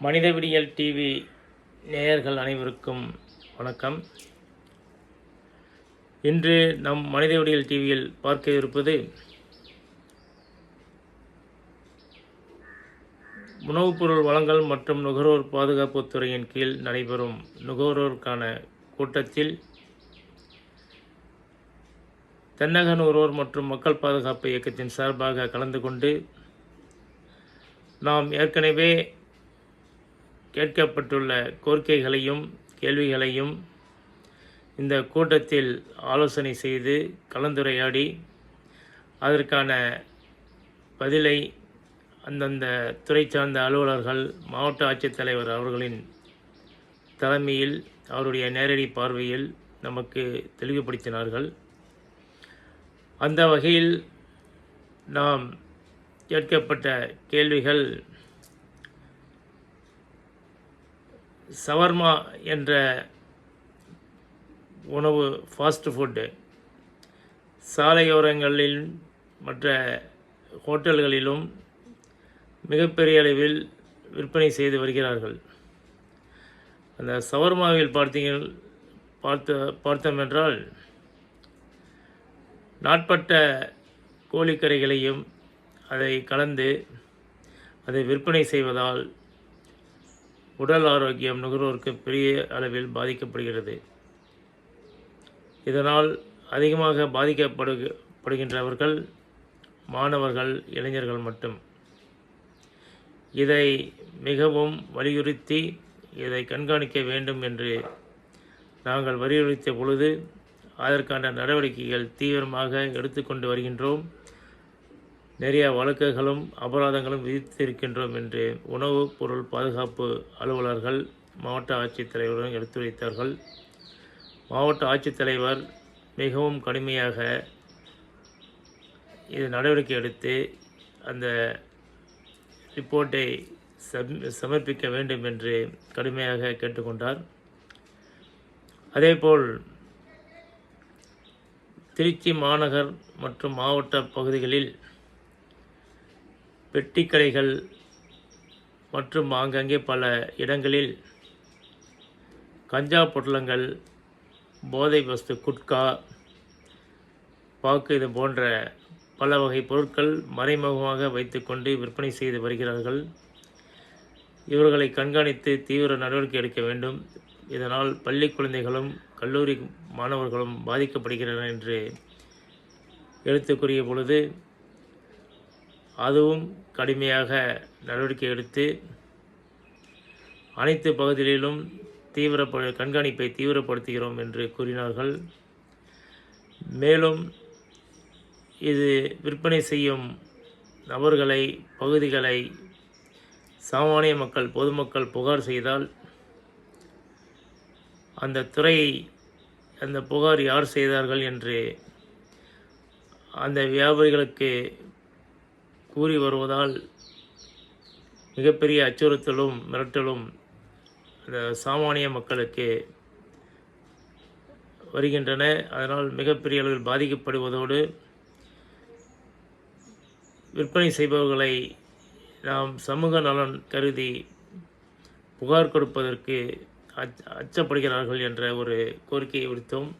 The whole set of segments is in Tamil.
மனிதவிடியல் டிவி நேயர்கள் அனைவருக்கும் வணக்கம். இன்று நம் மனிதவிடியல் டிவியில் பார்க்க இருப்பது உணவுப் பொருள் வழங்கல் மற்றும் நுகர்வோர் பாதுகாப்புத் துறையின் கீழ் நடைபெறும் நுகர்வோருக்கான கூட்டத்தில் தென்னக நுகர்வோர் மற்றும் மக்கள் பாதுகாப்பு இயக்கத்தின் சார்பாக கலந்து கொண்டு நாம் ஏற்கனவே கேட்கப்பட்டுள்ள கோரிக்கைகளையும் கேள்விகளையும் இந்த கூட்டத்தில் ஆலோசனை செய்து கலந்துரையாடி அதற்கான பதிலை அந்தந்த துறை சார்ந்த அலுவலர்கள் மாவட்ட ஆட்சித்தலைவர் அவர்களின் தலைமையில் அவருடைய நேரடி பார்வையில் நமக்கு தெளிவுபடுத்தினார்கள். அந்த வகையில் நாம் கேட்கப்பட்ட கேள்விகள் சவர்மா என்ற உணவு ஃபாஸ்ட் ஃபுட்டு சாலையோரங்களில் மற்ற ஹோட்டல்களிலும் மிகப்பெரிய அளவில் விற்பனை செய்து வருகிறார்கள். அந்த சவர்மாவில் பார்த்தீங்கள் பார்த்த பார்த்தோம் என்றால் நாட்பட்ட கோழிக்கறிகளையும் அதை கலந்து அதை விற்பனை செய்வதால் உடல் ஆரோக்கியம் நுகர்வோருக்கு பெரிய அளவில் பாதிக்கப்படுகிறது. இதனால் அதிகமாக பாதிக்கப்படு படுகின்றவர்கள் மாணவர்கள் இளைஞர்கள் மட்டும். இதை மிகவும் வலியுறுத்தி இதை கண்காணிக்க வேண்டும் என்று நாங்கள் வலியுறுத்திய பொழுது அதற்கான நடவடிக்கைகள் தீவிரமாக எடுத்துக்கொண்டு வருகின்றோம். நிறைய வழக்குகளும் அபராதங்களும் விதித்திருக்கின்றோம் என்று உணவுப் பொருள் பாதுகாப்பு அலுவலர்கள் மாவட்ட ஆட்சித்தலைவருடன் எடுத்துரைத்தார்கள் மாவட்ட ஆட்சித்தலைவர் மிகவும் கடுமையாக இது நடவடிக்கை எடுத்து அந்த ரிப்போர்ட்டை சம் சமர்ப்பிக்க வேண்டும் என்று கடுமையாக கேட்டுக்கொண்டார். அதேபோல் திருச்சி மாநகர் மற்றும் மாவட்ட பகுதிகளில் பெட்டிக்கடைகள் மற்றும் ஆங்கங்கே பல இடங்களில் கஞ்சா பொட்டலங்கள் போதை வஸ்து குட்கா பாக்கு இது போன்ற பல வகை பொருட்கள் மறைமுகமாக வைத்துக்கொண்டு விற்பனை செய்து வருகிறார்கள். இவர்களை கண்காணித்து தீவிர நடவடிக்கை எடுக்க வேண்டும். இதனால் பள்ளி குழந்தைகளும் கல்லூரி மாணவர்களும் பாதிக்கப்படுகின்றனர் என்று எடுத்துக்கூறிய பொழுது அதுவும் கடுமையாக நடவடிக்கை எடுத்து அனைத்து பகுதிகளிலும் தீவிரப்ப கண்காணிப்பை தீவிரப்படுத்துகிறோம் என்று கூறினார்கள். மேலும் இது விற்பனை செய்யும் நபர்களை பகுதிகளை சாமானிய மக்கள் பொதுமக்கள் புகார் செய்தால் அந்த துறையை அந்த புகார் யார் செய்தார்கள் என்று அந்த வியாபாரிகளுக்கு கூறி வருவதால் மிகப்பெரிய அச்சுறுத்தலும் மிரட்டலும் அந்த சாமானிய மக்களுக்கு வருகின்றன. அதனால் மிகப்பெரிய அளவில் பாதிக்கப்படுவதோடு விற்பனை செய்பவர்களை நாம் சமூக நலன் கருதி புகார் கொடுப்பதற்கு அச் அச்சப்படுகிறார்கள் என்ற ஒரு கோரிக்கையை விடுத்தோம்.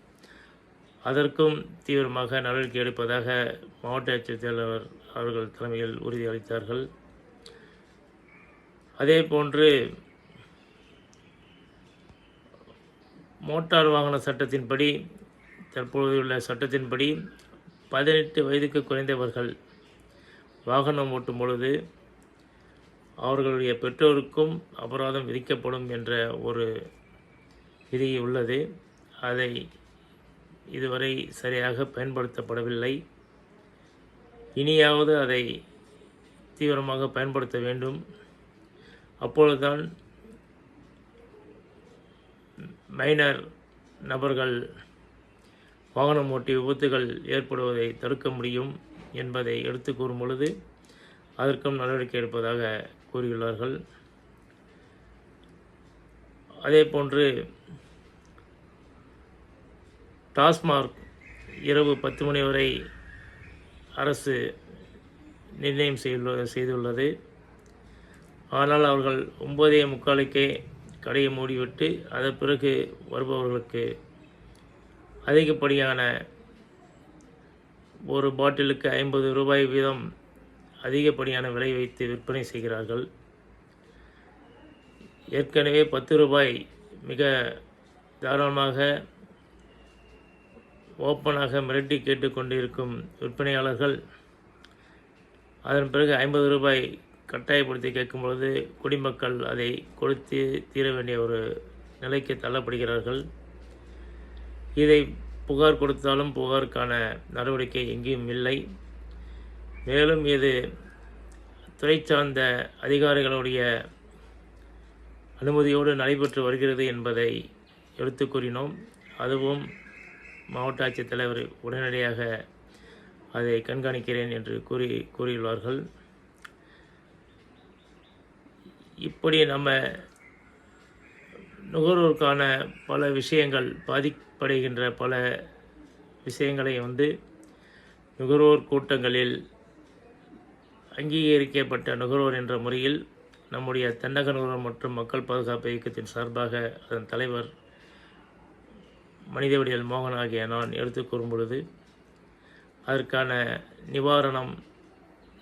அதற்கும் தீவிரமாக நடவடிக்கை எடுப்பதாக மாவட்ட செயலாளர் அவர்கள் தலைமையில் உறுதியளித்தார்கள் அதே போன்று மோட்டார் வாகன சட்டத்தின்படி தற்பொழுதுள்ள சட்டத்தின்படி பதினெட்டு வயதுக்கு குறைந்தவர்கள் வாகனம் ஓட்டும் பொழுது அவர்களுடைய பெற்றோருக்கும் அபராதம் விதிக்கப்படும் என்ற ஒரு விதி உள்ளது அதை இதுவரை சரியாக பயன்படுத்தப்படவில்லை. இனியாவது அதை தீவிரமாக பயன்படுத்த வேண்டும். அப்பொழுதுதான் மைனர் நபர்கள் வாகனம் ஓட்டி விபத்துகள் ஏற்படுவதை தடுக்க முடியும் என்பதை எடுத்து கூறும் பொழுது அதற்கும் நடவடிக்கை எடுப்பதாக கூறியுள்ளார்கள். அதே போன்று டாஸ்மார்க் இரவு பத்து மணி வரை அரசு நிர்ணயம் செய்துள்ள செய்துள்ளது. ஆனால் அவர்கள் ஒன்பதே முக்காலுக்கே கடையை மூடிவிட்டு அதன் பிறகு வருபவர்களுக்கு அதிகப்படியான ஒரு பாட்டிலுக்கு ஐம்பது ரூபாய் வீதம் அதிகப்படியான விலை வைத்து விற்பனை செய்கிறார்கள். ஏற்கனவே பத்து ரூபாய் மிக தாராளமாக ஓப்பனாக மிரட்டி கேட்டுக்கொண்டிருக்கும் விற்பனையாளர்கள் அதன் பிறகு ஐம்பது ரூபாய் கட்டாயப்படுத்தி கேட்கும்பொழுது குடிமக்கள் அதை கொடுத்து தீர வேண்டிய ஒரு நிலைக்கு தள்ளப்படுகிறார்கள். இதை புகார் கொடுத்தாலும் புகாருக்கான நடவடிக்கை எங்கேயும் இல்லை. மேலும் இது துறை சார்ந்த அதிகாரிகளுடைய அனுமதியோடு நடைபெற்று வருகிறது என்பதை எடுத்து கூறினோம். அதுவும் மாவட்ட ஆட்சித்தலைவர் உடனடியாக அதை கண்காணிக்கிறேன் என்று கூறி கூறியுள்ளார்கள். இப்படி நம்ம நுகர்வோருக்கான பல விஷயங்கள் பாதிப்படைகின்ற பல விஷயங்களை வந்து நுகர்வோர் கூட்டங்களில் அங்கீகரிக்கப்பட்ட நுகர்வோர் என்ற முறையில் நம்முடைய தென்னக நுகர்வோர் மற்றும் மக்கள் பாதுகாப்பு இயக்கத்தின் சார்பாக அதன் தலைவர் மனிதவடிகள் மோகன் ஆகிய நான் எடுத்து கூறும் பொழுது அதற்கான நிவாரணம்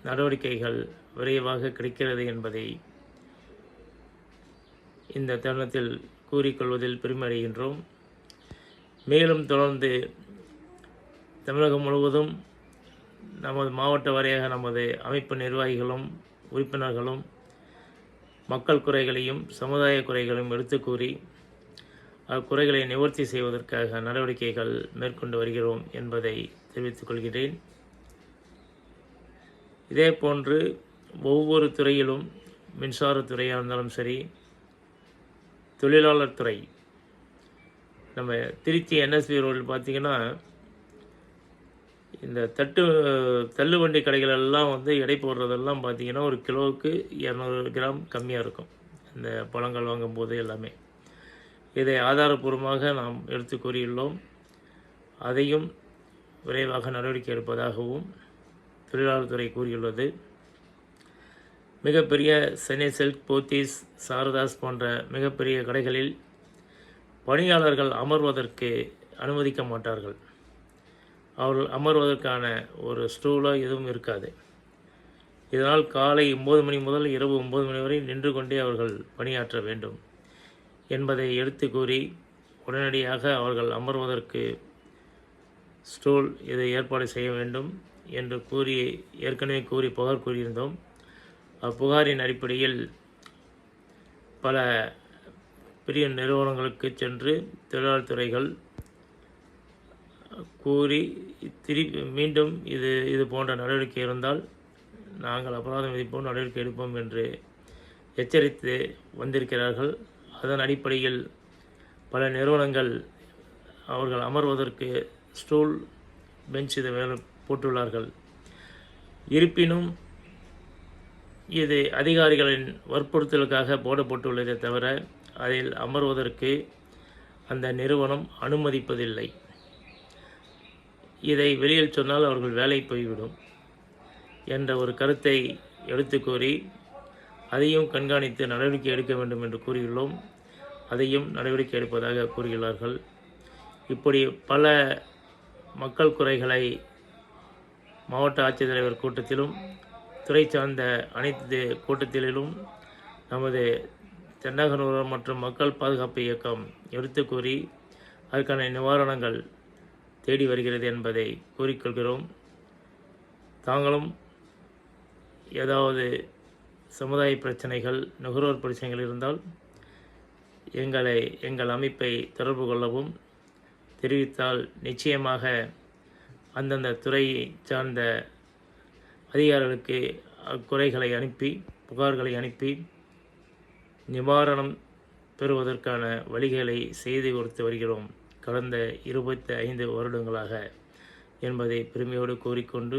நடவடிக்கைகள் விரைவாக கிடைக்கிறது என்பதை இந்த தருணத்தில் கூறிக்கொள்வதில் பெருமடைகின்றோம் மேலும் தொடர்ந்து தமிழகம் முழுவதும் நமது மாவட்ட வாரியாக நமது அமைப்பு நிர்வாகிகளும் உறுப்பினர்களும் மக்கள் குறைகளையும் சமுதாய குறைகளையும் எடுத்து கூறி அக்குறைகளை நிவர்த்தி செய்வதற்காக நடவடிக்கைகள் மேற்கொண்டு வருகிறோம் என்பதை தெரிவித்துக் கொள்கிறேன். இதே போன்று ஒவ்வொரு துறையிலும் மின்சாரத்துறையாக இருந்தாலும் சரி தொழிலாளர் துறை. நம்ம திருச்சி என்எஸ்பி ரோடில் பார்த்தீங்கன்னா இந்த தட்டு தள்ளுவண்டி கடைகள் எல்லாம் வந்து எடை போடுறதெல்லாம் பார்த்தீங்கன்னா ஒரு கிலோவுக்கு இரநூறு கிராம் கம்மியாக இருக்கும். இந்த பழங்கள் வாங்கும்போது எல்லாமே. இதை ஆதாரபூர்வமாக நாம் எடுத்து கூறியுள்ளோம். அதையும் விரைவாக நடவடிக்கை எடுப்பதாகவும் தொழிலாளர் துறை கூறியுள்ளது. மிகப்பெரிய சென்னை சில்க் போத்தீஸ் சாரதாஸ் போன்ற மிகப்பெரிய கடைகளில் பணியாளர்கள் அமர்வதற்கு அனுமதிக்க மாட்டார்கள். அவர்கள் அமர்வதற்கான ஒரு ஸ்டூலோ எதுவும் இருக்காது. இதனால் காலை ஒம்பது மணி முதல் இரவு ஒம்பது மணி வரை நின்று கொண்டே அவர்கள் பணியாற்ற வேண்டும். என்பதை எடுத்து கூறி உடனடியாக அவர்கள் அமர்வதற்கு ஸ்டூல் இதை ஏற்பாடு செய்ய வேண்டும் என்று கூறி ஏற்கனவே கூறி புகார் கூறியிருந்தோம். அப்புகாரின் அடிப்படையில் பல பெரிய நிறுவனங்களுக்கு சென்று தொழிலாளர் துறைகள் கூறி திருப்பி மீண்டும் இது இது போன்ற நடவடிக்கை இருந்தால் நாங்கள் அபராதம் விதிப்போம் நடவடிக்கை எடுப்போம் என்று எச்சரித்து வந்திருக்கிறார்கள். அதன் அடிப்படையில் பல நிறுவனங்கள் அவர்கள் அமர்வதற்கு ஸ்டூல் பெஞ்ச் இதை மேலே போட்டுள்ளார்கள். இருப்பினும் இது அதிகாரிகளின் வற்புறுத்தலுக்காக போடப்பட்டுள்ளதே தவிர அதில் அமர்வதற்கு அந்த நிறுவனம் அனுமதிப்பதில்லை. இதை வெளியில் சொன்னால் அவர்கள் வேலை போய்விடும் என்ற ஒரு கருத்தை எடுத்து கூறி அதையும் கண்காணித்து நடவடிக்கை எடுக்க வேண்டும் என்று கூறியுள்ளோம். அதையும் நடவடிக்கை எடுப்பதாக கூறுகிறார்கள். இப்படி பல மக்கள் குறைகளை மாவட்ட ஆட்சித்தலைவர் கூட்டத்திலும் துறை சார்ந்த அனைத்து கூட்டத்திலும் நமது தென்னகனூர் மற்றும் மக்கள் பாதுகாப்பு இயக்கம் எடுத்து கூறி அதற்கான நிவாரணங்கள் தேடி வருகிறது என்பதை கூறிக்கொள்கிறோம். தாங்களும் ஏதாவது சமுதாய பிரச்சனைகள் நுகர்வோர் பிரச்சனைகள் இருந்தால் எங்களை எங்கள் அமைப்பை தொடர்பு கொள்ளவும் தெரிவித்தால் நிச்சயமாக அந்தந்த துறையை சார்ந்த அதிகாரிகளுக்கு அக்குறைகளை அனுப்பி புகார்களை அனுப்பி நிவாரணம் பெறுவதற்கான வழிகளை செய்து கொடுத்து வருகிறோம். கடந்த இருபத்தி ஐந்து வருடங்களாக என்பதை பெருமையோடு கூறிக்கொண்டு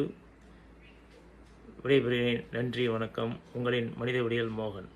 விடைபெறுகிறேன். நன்றி வணக்கம். உங்களின் மனித விடியல் மோகன்.